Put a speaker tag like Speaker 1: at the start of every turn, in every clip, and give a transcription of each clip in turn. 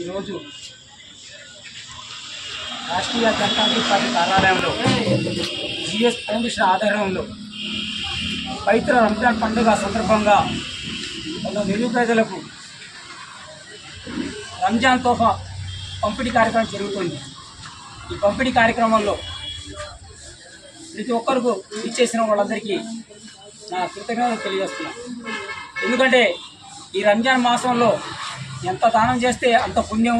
Speaker 1: ఈరోజు రాష్ట్రీయ జనతాంత్రిక పార్టీ కార్యాలయంలో GS foundation ఆధ్వర్యంలో పవిత్ర రంజాన్ పండుగ సందర్భంగా కొంత నిరుపేదలకు రంజాన్ తోఫా పంపిణీ కార్యక్రమం జరుగుతుంది. ఈ పంపిణీ కార్యక్రమంలో ప్రతి ఒక్కరికి ఇచ్చేసిన వాళ్ళందరికీ నా కృతజ్ఞతలు తెలియజేస్తున్నాను. ఎందుకంటే ఈ రంజాన్ మాసంలో ఎంత దానం చేస్తే అంత పుణ్యం?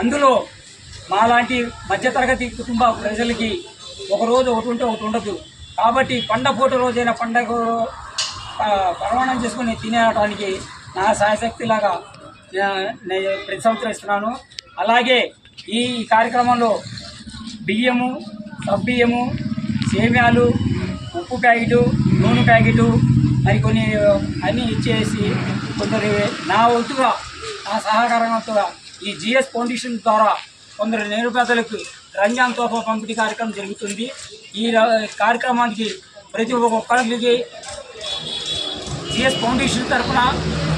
Speaker 1: అందులో మాలాంటి మధ్యతరగతి కుటుంబ ప్రజలకి ఒక రోజు ఒకటి ఉంటే ఒకటి ఉండదు. కాబట్టి పండ పూట రోజైన పండగ ప్రమాణం చేసుకుని తినేయడానికి నా సాయశక్తిలాగా నేను ప్రతి సంవత్సరం ఇస్తున్నాను. అలాగే ఈ కార్యక్రమంలో బియ్యము సబ్బియ్యము సేమ్యాలు ఉప్పు ప్యాకెటు నూనె ప్యాకెటు మరికొన్ని అన్నీ ఇచ్చేసి కొందరు నా వంతుగా సహకారంతో ఈ జిఎస్ ఫౌండేషన్ ద్వారా కొందరు నిరుపేదలకు రంజాన్ తోఫా పంపిణీ కార్యక్రమం జరుగుతుంది. ఈ కార్యక్రమానికి ప్రతి ఒక్కరికి జిఎస్ ఫౌండేషన్ తరఫున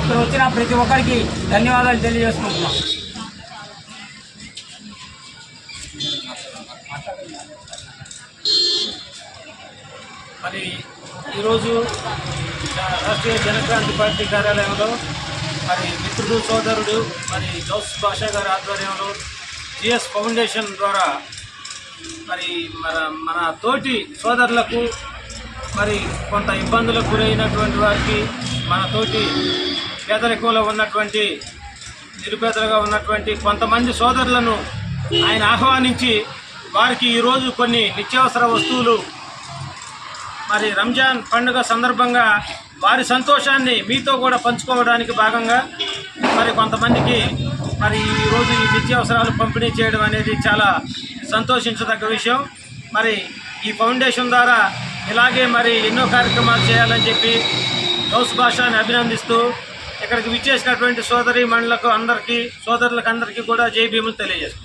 Speaker 1: ఇక్కడ వచ్చిన ప్రతి ఒక్కరికి ధన్యవాదాలు తెలియజేసుకుంటున్నాం.
Speaker 2: మరి ఈరోజు రాష్ట్రీయ జనక్రాంతి పార్టీ కార్యాలయంలో మరి మిత్రుడు సోదరుడు మరి జోస్ భాషా గారి ఆధ్వర్యంలో జిఎస్ ఫౌండేషన్ ద్వారా మరి మన మన తోటి సోదరులకు మరి కొంత ఇబ్బందులకు గురైనటువంటి వారికి మన తోటి పేదరికంలో ఉన్నటువంటి నిరుపేదలుగా ఉన్నటువంటి కొంతమంది సోదరులను ఆయన ఆహ్వానించి వారికి ఈరోజు కొన్ని నిత్యావసర వస్తువులు మరి రంజాన్ పండుగ సందర్భంగా వారి సంతోషాన్ని మీతో కూడా పంచుకోవడానికి భాగంగా మరి కొంతమందికి మరి ఈరోజు ఈ నిత్యావసరాలు పంపిణీ చేయడం అనేది చాలా సంతోషించదగ్గ విషయం. మరి ఈ ఫౌండేషన్ ద్వారా ఇలాగే మరి ఎన్నో కార్యక్రమాలు చేయాలని చెప్పి గౌస్ భాషాని అభినందిస్తూ ఇక్కడికి విచ్చేసినటువంటి సోదరి మండలకు అందరికీ సోదరులకు అందరికీ కూడా జై భీములు తెలియజేస్తాం.